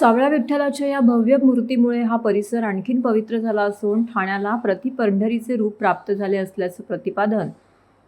सावळ्या विठ्ठलाच्या या भव्य मूर्तीमुळे हा परिसर आणखीन पवित्र झाला असून ठाण्याला प्रति पंढरीचे रूप प्राप्त झाले असल्याचं प्रतिपादन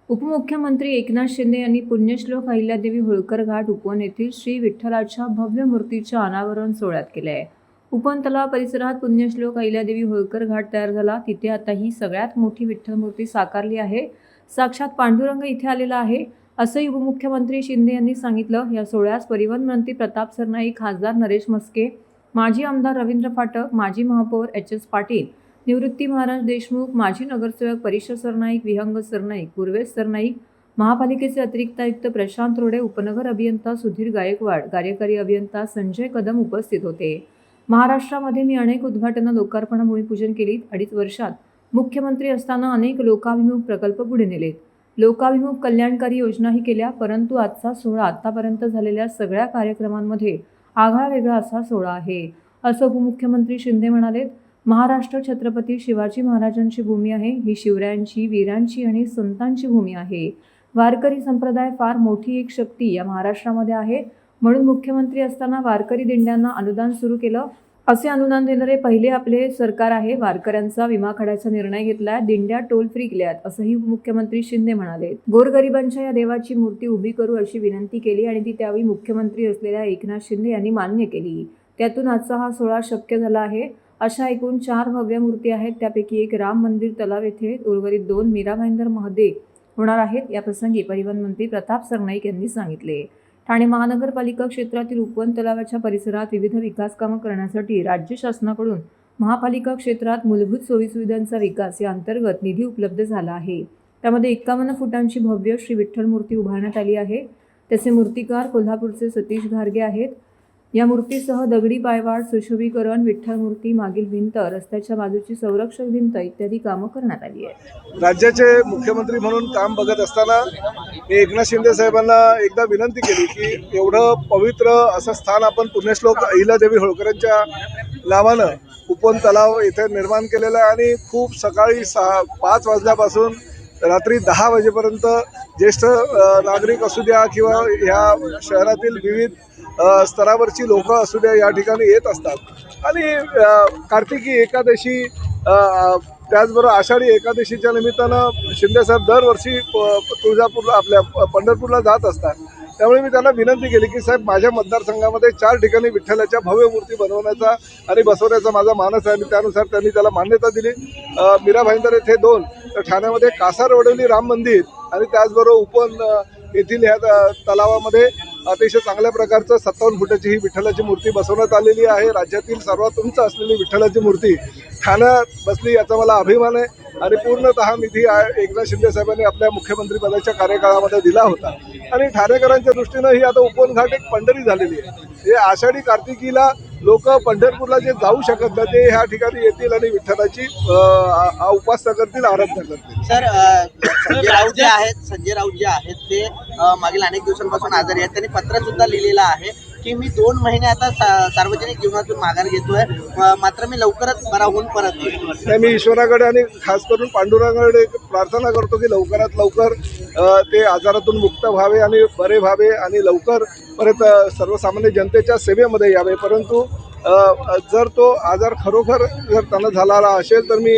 उपमुख्यमंत्री एकनाथ शिंदे यांनी पुण्यश्लोक अहिल्यादेवी होळकर घाट उपवन येथील श्री विठ्ठलाच्या भव्य मूर्तीच्या अनावरण सोहळ्यात केले आहे उपवन तलाव परिसरात पुण्यश्लोक अहिल्यादेवी होळकर घाट तयार झाला. तिथे आता ही सगळ्यात मोठी विठ्ठल मूर्ती साकारली आहे. साक्षात पांडुरंग इथे आलेला आहे. असंही उपमुख्यमंत्री शिंदे यांनी सांगितलं. या सोहळ्यास परिवहन मंत्री प्रताप सरनाईक खासदार नरेश मस्के माजी आमदार रवींद्र फाटक माजी महापौर एच एस पाटील निवृत्ती महाराज देशमुख माजी नगरसेवक परिषद सरनाईक विहंग सरनाईक पूर्वेश सरनाईक महापालिकेचे अतिरिक्त आयुक्त प्रशांत रोडे उपनगर अभियंता सुधीर गायकवाड कार्यकारी अभियंता संजय कदम उपस्थित होते. महाराष्ट्रामध्ये मी अनेक उद्घाटनं लोकार्पण भूमिपूजन केलीत. अडीच वर्षात मुख्यमंत्री असताना अनेक लोकाभिमुख प्रकल्प पुढे नेलेत. लोकाभिमुख कल्याणकारी योजनाही केल्या परंतु आजचा सोहळा आतापर्यंत झालेल्या सगळ्या कार्यक्रमांमध्ये आगळा वेगळा असा सोहळा आहे. असं उपमुख्यमंत्री शिंदे म्हणालेत महाराष्ट्र छत्रपती शिवाजी महाराजांची भूमी आहे ही शिवरायांची वीरांची आणि संतांची भूमी आहे. वारकरी संप्रदाय फार मोठी एक शक्ती या महाराष्ट्रामध्ये आहे. म्हणून मुख्यमंत्री असताना वारकरी दिंड्यांना अनुदान सुरू केलं असे अनुदान देणारे पहिले आपले सरकार आहे. वारकऱ्यांचा विमा काढायचा निर्णय घेतलाय. दिंड्या टोल फ्री केल्यात असंही मुख्यमंत्री शिंदे म्हणाले. गोरगरिबांच्या या देवाची मूर्ती उभी करू अशी विनंती केली आणि ती त्यावेळी मुख्यमंत्री असलेल्या एकनाथ शिंदे यांनी मान्य केली. त्यातून आजचा हा सोहळा शक्य झाला आहे. अशा एकूण चार भव्य मूर्ती आहेत. त्यापैकी एक राम मंदिर तलाव येथे उर्वरित दोन मीरा भाईंदर महदे होणार आहेत. या प्रसंगी परिवहन मंत्री प्रताप सरनाईक यांनी सांगितले. ठाणे महानगरपालिका क्षेत्रातील उपवन तलावाच्या परिसरात विविध विकास कामं करण्यासाठी राज्य शासनाकडून महापालिका क्षेत्रात मूलभूत सोयीसुविधांचा विकास या अंतर्गत निधी उपलब्ध झाला आहे. त्यामध्ये एक्कावन्न फुटांची भव्य श्री विठ्ठल मूर्ती उभारण्यात आली आहे. त्याचे मूर्तिकार कोल्हापूरचे सतीश घारगे आहेत. या मूर्तीसह दगडी पायवाड सुशोभीकरण विठ्ठल मूर्ती मागील भिंत रस्त्याच्या बाजूची संरक्षक भिंत इत्यादी कामं करण्यात आली आहे राज्याचे मुख्यमंत्री म्हणून काम बघत असताना मी एकनाथ शिंदे साहेबांना एकदा विनंती केली की एवढं पवित्र असं स्थान आपण पुण्यश्लोक अहिलादेवी होळकरांच्या नावानं उपवन तलाव इथे निर्माण केलेलं आहे आणि खूप सकाळी सहा पाच वाजल्यापासून रात्री दहा वाजेपर्यंत ज्येष्ठ नागरिक असू द्या किंवा ह्या शहरातील विविध स्तरावरची लोकं असू द्या या ठिकाणी येत असतात. आणि कार्तिकी एकादशी त्याचबरोबर आषाढी एकादशीच्या निमित्तानं शिंदेसाहेब दरवर्षी प- तुळजापूरला आपल्या पंढरपूरला जात असतात. त्यामुळे मी त्यांना विनंती केली की साहेब माझ्या मतदारसंघामध्ये चार ठिकाणी विठ्ठलाच्या भव्य मूर्ती बनवण्याचा आणि बसवण्याचा माझा मानस आहे. आणि त्यानुसार त्यांनी त्याला मान्यता दिली. मीरा भाईंदर येथे दोन तर ठाण्यामध्ये कासारवडवली राम मंदिर आणि त्याचबरोबर उपन येथील ह्या त- तलावामध्ये अतिशय चांगल्या प्रकारचं सत्तावन्न फुटाची ही विठ्ठलाची मूर्ती बसवण्यात आलेली आहे. राज्यातील सर्वात उंच असलेली विठ्ठलाची मूर्ती ठाण्यात बसली याचा मला अभिमान आहे आणि पूर्णतः निधी एकनाथ शिंदे साहेबांनी आपल्या मुख्यमंत्रीपदाच्या कार्यकाळामध्ये दिला होता. आणि ठाणेकरांच्या दृष्टीनं ही आता उपवनघाट एक पंढरी झालेली आहे. हे आषाढी कार्तिकीला लोक पंढरपूरला जे जाऊ शकत नाही ते ह्या ठिकाणी येतील आणि विठ्ठलाची उपासना करतील आराधना करतील. सर संजय राऊत जे आहेत संजय राऊत जे आहेत ते मागील अनेक दिवसांपासून आजारी आहेत. त्यांनी पत्र सुद्धा लिहिलेलं आहे. की मी दोन महिने आता सा- सार्वजनिक जीवनातून माघार घेतोय. मात्र मी लवकरच बरा होऊन परत नाही, मी ईश्वराकडे आणि खास करून पांडुरंगाकडे प्रार्थना करतो की लवकरात लवकर ते आजारातून मुक्त व्हावे आणि बरे व्हावे आणि लवकर परत सर्वसामान्य जनतेच्या सेवेमध्ये यावे. परंतु जर तो आजार खरोखर जर त्यांना झालेला असेल तर मी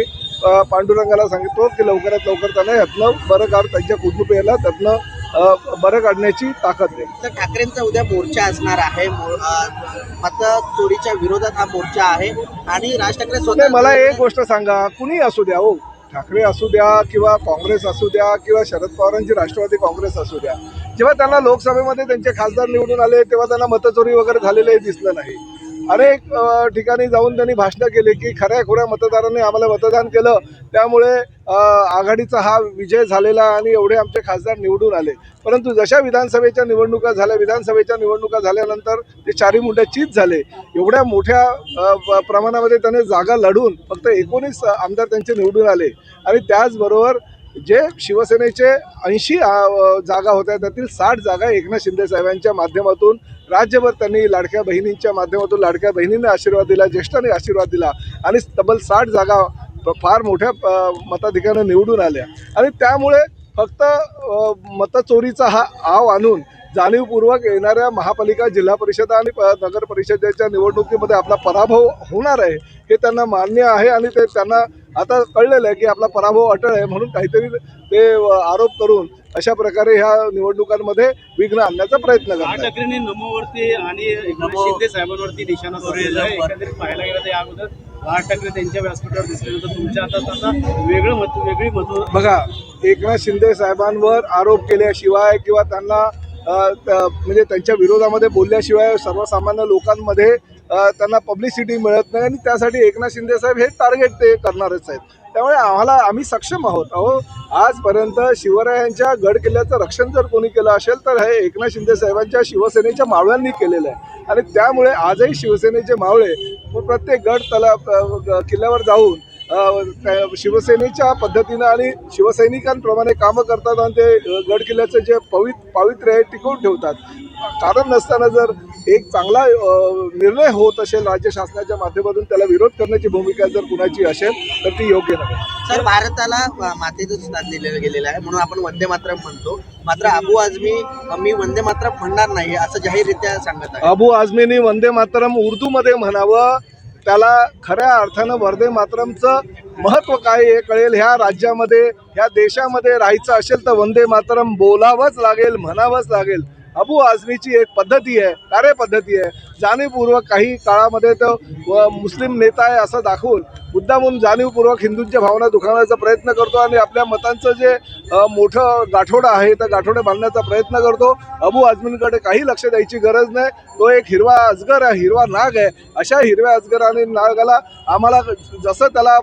पांडुरंगाला सांगिततो की लवकरात लवकर त्यांना यातनं बरं कार त्यांच्या कुटुंबियाला त्यातनं बरं काढण्याची ताकद दे तर ठाकरेंचा उद्या मोर्चा असणार आहे. चोरीच्या विरोधात हा मोर्चा आहे. आणि राज ठाकरे नाही स्वतः मला एक गोष्ट सांगा. कुणी असू द्या हो. ठाकरे असू द्या किंवा काँग्रेस असू द्या किंवा शरद पवारांची राष्ट्रवादी काँग्रेस असू द्या. जेव्हा त्यांना लोकसभेमध्ये त्यांचे खासदार निवडून आले तेव्हा त्यांना मतचोरी वगैरे झालेले दिसलं नाही. अनेक ठिकाणी जाऊन त्यांनी भाषणं केली की खऱ्या खुऱ्या मतदारांनी आम्हाला मतदान केलं. त्यामुळे आघाडीचा हा विजय झालेला आणि एवढे आमचे खासदार निवडून आले. परंतु जशा विधानसभेच्या निवडणुका झाल्या विधानसभेच्या निवडणुका झाल्यानंतर ते चारी मुंडे चीत झाले. एवढ्या मोठ्या प- प्रमाणामध्ये त्याने जागा लढून फक्त एकोणीस आमदार त्यांचे निवडून आले. आणि त्याचबरोबर जे शिवसेनेचे ऐंशी जागा होत्या त्यातील साठ जागा एकनाथ शिंदे साहेबांच्या माध्यमातून राज्यभर त्यांनी लाडक्या बहिणींच्या माध्यमातून लाडक्या बहिणींना आशीर्वाद दिला ज्येष्ठांनी आशीर्वाद दिला आणि तब्बल साठ जागा फार मोठ्या मताधिकाऱ्यानं निवडून आल्या. आणि त्यामुळे फक्त मतचोरीचा हा आव आणून जाणीवपूर्वक येणाऱ्या महापालिका जिल्हा परिषद आणि प- नगर परिषदेच्या निवडणुकीमध्ये आपला पराभव होणार आहे हे त्यांना मान्य आहे आणि ते त्यांना आता कळलेलं आहे की आपला पराभव अटळ आहे म्हणून काहीतरी ते आरोप करून अशा प्रकारे ह्या निवडणुकांमध्ये विघ्न आणण्याचा प्रयत्न करतात टक्क्यांनी नमोवरती आणि एकनाथ शिंदे साहेबांवरती निशाणा साधलेला आहे. एकंदरीत पाहायला गेलं तर या अगोदर दहा टक्के त्यांच्या व्यासपीठावर दिसल्यानंतर तुमच्या हातात आता वेगळं मत वेगळी मत बघा एकनाथ शिंदे साहेबांवर आरोप केल्याशिवाय किंवा त्यांना अ, त- म्हणजे त्यांच्या विरोधामध्ये बोलल्याशिवाय सर्वसामान्य लोकांमध्ये अ, त्यांना पब्लिसिटी मिळत नाही आणि त्यासाठी एकनाथ शिंदे साहेब हे टार्गेट ते करणारच आहेत. त्यामुळे आम्हाला आम्ही सक्षम आहोत. अहो आजपर्यंत शिवरायांच्या गड किल्ल्याचं रक्षण जर कोणी केलं असेल तर हे एकनाथ शिंदे साहेबांच्या शिवसेनेच्या मावळ्यांनी केलेलं आहे. आणि त्यामुळे आजही शिवसेनेचे मावळे प्रत्येक गड तला किल्ल्यावर जाऊन शिवसेनेच्या पद्धतीनं आणि शिवसैनिकांप्रमाणे कामं करतात आणि ते गड किल्ल्याचं जे पवित पावित्र्य आहे टिकवून ठेवतात. कारण नसताना जर एक चांगला निर्णय होत असेल राज्य शासनाच्या माध्यमातून त्याला विरोध करण्याची भूमिका जर कुणाची असेल तर ती योग्य नाही सर भारताला मातेचं स्थान दिलेलं गेलेलं आहे म्हणून आपण वंदे मातरम म्हणतो. मात्र अबू आझमी मी वंदे मातरम म्हणणार नाही असं जाहीररित्या सांगत आहे. अबू आझमीनी वंदे मातरम उर्दूमध्ये म्हणावं त्याला खऱ्या अर्थानं वंदे मातरमचं महत्त्व काय हे कळेल? ह्या राज्यामध्ये ह्या देशामध्ये राहायचं असेल तर वंदे मातरम बोलावंच लागेल म्हणावंच लागेल. अबू आझमीची एक पद्धती आहे कार्यपद्धती आहे. जाणीवपूर्वक काही काळामध्ये तो मुस्लिम नेता आहे असं दाखवून मुद्दामून जाणीवपूर्वक हिंदूंच्या भावना दुखावण्याचा प्रयत्न करतो आणि आपल्या मतांचं जे मोठं गाठोडं आहे तर गाठोडे बांधण्याचा प्रयत्न करतो. अबू आझमींकडे काही लक्ष द्यायची गरज नाही. तो एक हिरवा अजगर आहे हिरवा नाग आहे. अशा हिरव्या अजगर आणि नागाला आम्हाला जसं त्याला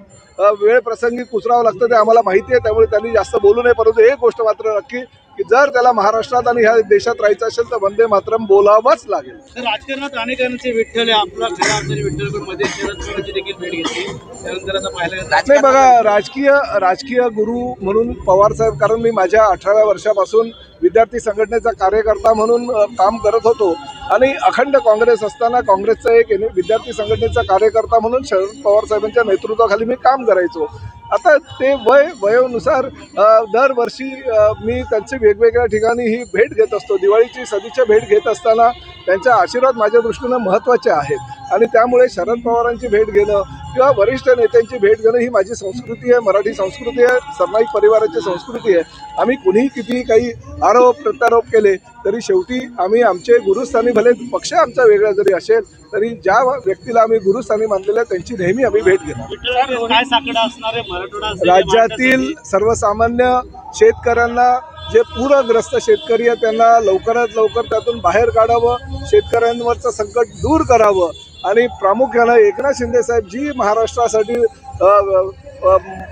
वेळ प्रसंगी कुचरावं लागतं ते आम्हाला माहिती आहे त्यामुळे त्यांनी जास्त बोलू नये. परंतु एक गोष्ट मात्र नक्की की जर त्याला महाराष्ट्रात आणि ह्या देशात राहायचं असेल तर वंदे मातरम बोलावंच लागेल. राजकारणात अनेकांचे विठ्ठल आपला विठ्ठल देखील भेट घेतली. नाही बघा राजकीय राजकीय गुरु म्हणून पवार साहेब कारण मी माझ्या अठराव्या वर्षापासून विद्यार्थी संघटनेचा कार्यकर्ता म्हणून काम करत होतो. आणि अखंड काँग्रेस असताना काँग्रेसचा एक विद्यार्थी संघटनेचा कार्यकर्ता म्हणून शरद पवार साहेबांच्या नेतृत्वाखाली मी काम करायचो. आता ते वय वयोनुसार दरवर्षी मी त्यांची वेगवेगळ्या ठिकाणी ही भेट घेत असतो. दिवाळीची सदिच्छा भेट घेत असताना त्यांचा आशीर्वाद माझ्या दृष्टीनं महत्त्वाचे आहेत. आणि त्यामुळे शरद पवारांची भेट घेणं किंवा वरिष्ठ नेत्यांची भेट घेणं ही माझी संस्कृती आहे मराठी संस्कृती आहे सरनाईक परिवाराची संस्कृती आहे. आम्ही कुणीही कितीही काही आरोप प्रत्यारोप केले तरी शेवटी आम्ही आमचे गुरुस्थानी भले पक्ष आमचा वेगळा जरी असेल तरी ज्या व्यक्तीला आम्ही गुरुस्थानी मानलेलं आहे त्यांची नेहमी आम्ही भेट घेणार. राज्यातील? सर्वसामान्य शेतकऱ्यांना जे पूरग्रस्त शेतकरी आहे त्यांना लवकरात लवकर त्यातून बाहेर काढावं शेतकऱ्यांवरचं संकट दूर करावं आणि प्रामुख्यानं एकनाथ शिंदे साहेब जी महाराष्ट्रासाठी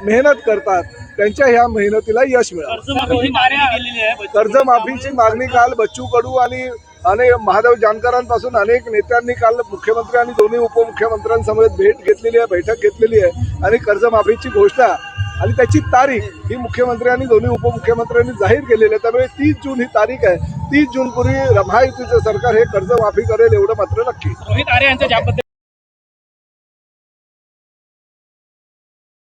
मेहनत करतात त्यांच्या ह्या मेहनतीला यश आहे कर्जमाफीची मागणी काल बच्चू कडू आणि अनेक महादेव जानकरांपासून अनेक नेत्यांनी काल मुख्यमंत्री आणि दोन्ही उपमुख्यमंत्र्यांसमवेत भेट घेतलेली आहे बैठक घेतलेली आहे आणि कर्जमाफीची घोषणा आणि त्याची तारीख ही मुख्यमंत्री आणि दोन्ही उपमुख्यमंत्र्यांनी जाहीर केलेली आहे. त्यामुळे तीस जून ही तारीख आहे. तीस जूनपूर्वी महायुतीचं सरकार हे कर्जमाफी करेल एवढं मात्र नक्की. रोहित आरे यांच्या ज्या पद्धतीने